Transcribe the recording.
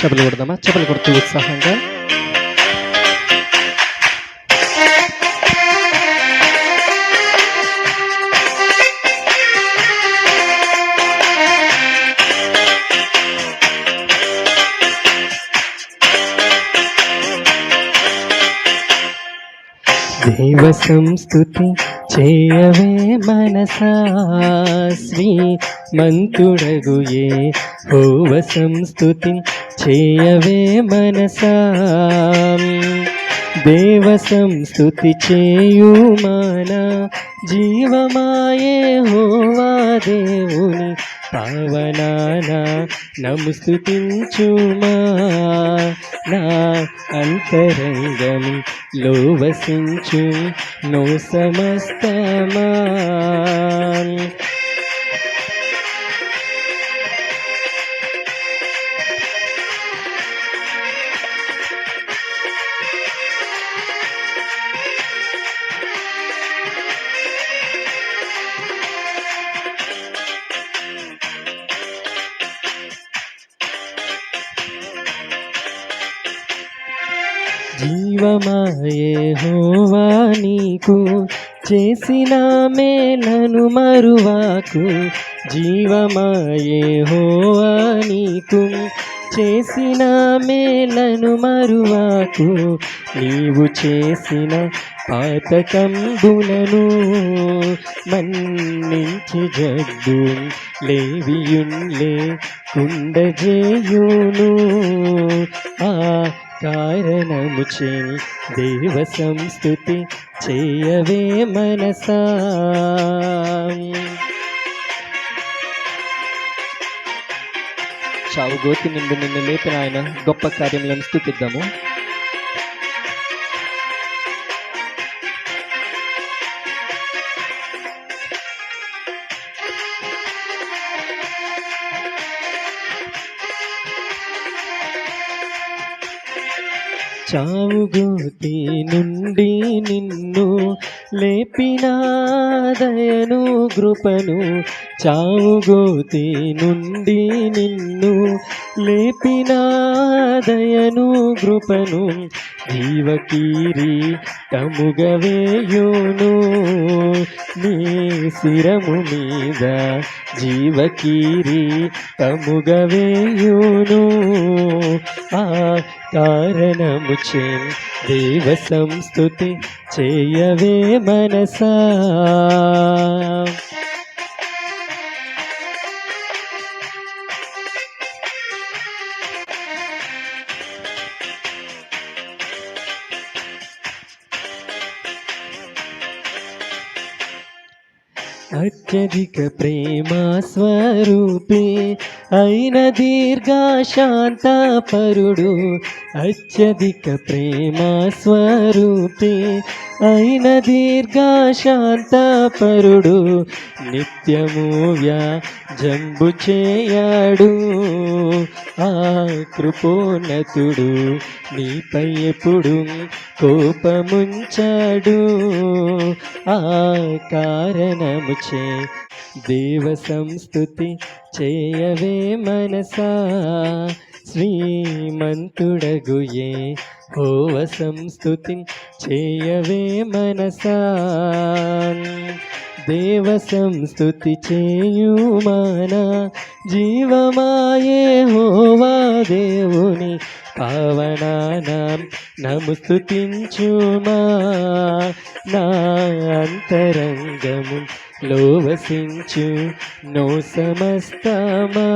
చెప్పులు కొడదామా? చెప్పులు కొడుతూ ఉత్సాహంగా. దేవ సంస్థుతి చేయవే మనసా శ్రీ మంతుడగుయే హోవ సంస్థుతి చేయవే మనసా దేవ సంస్థుతి చేయుమానా జీవమాయే హోవా దేవుని. పావనాన నముస్తుతించుమా నా అంతరంగం లో వసించు నో సమస్తమా జీవమాయే హోవా నీకు. చేసిన మేలను మరువాకు. జీవమాయే హోవా నీకు. చేసిన మేలను మరువాకు. నీవు చేసిన పాతకంబులను మన్నించి జగ్గు లేవియున్లే కుండజేయును ఆ కారణము చేయి దేవ సంస్థుతి చేయవే మనసా. చావు గోతి నిండు నిన్ను లేపిన ఆయన గొప్ప కార్యములను స్థుతిద్దాము. చావుగోతి నుండి నిన్ను లేపిన దయను కృపను చావుగోతి నుండి నిన్ను లేపినాదయను కృపను జీవకీరి తముగవేయును నీ శిరము మీద జీవకీరి తముగవేయును ఆ కారణము చే దేవ సంస్థుతి చేయవే మనసా. అత్యధిక ప్రేమ స్వరూపే అయిన దీర్ఘశాంత పరుడు అత్యధిక ప్రేమ స్వరూపి. అయిన దీర్ఘశాంత పరుడు నిత్యము వ్యా జంబు చేయడు. ఆ కృపోన్నతుడు నీపై ఎప్పుడు కోపముంచాడు. ఆ కారణముచే దేవ సంస్థుతి చేయవే మనసా. శ్రీమంతుడగుయే హోవ సంస్థుతి చేయవే మనసా. దేవ సంస్థుతి చేయుమాన జీవమాయే హోవా దేవుని పావనానాం నముస్తుతించుమా నా అంతరంగము లోవసించు నో సమస్తమా.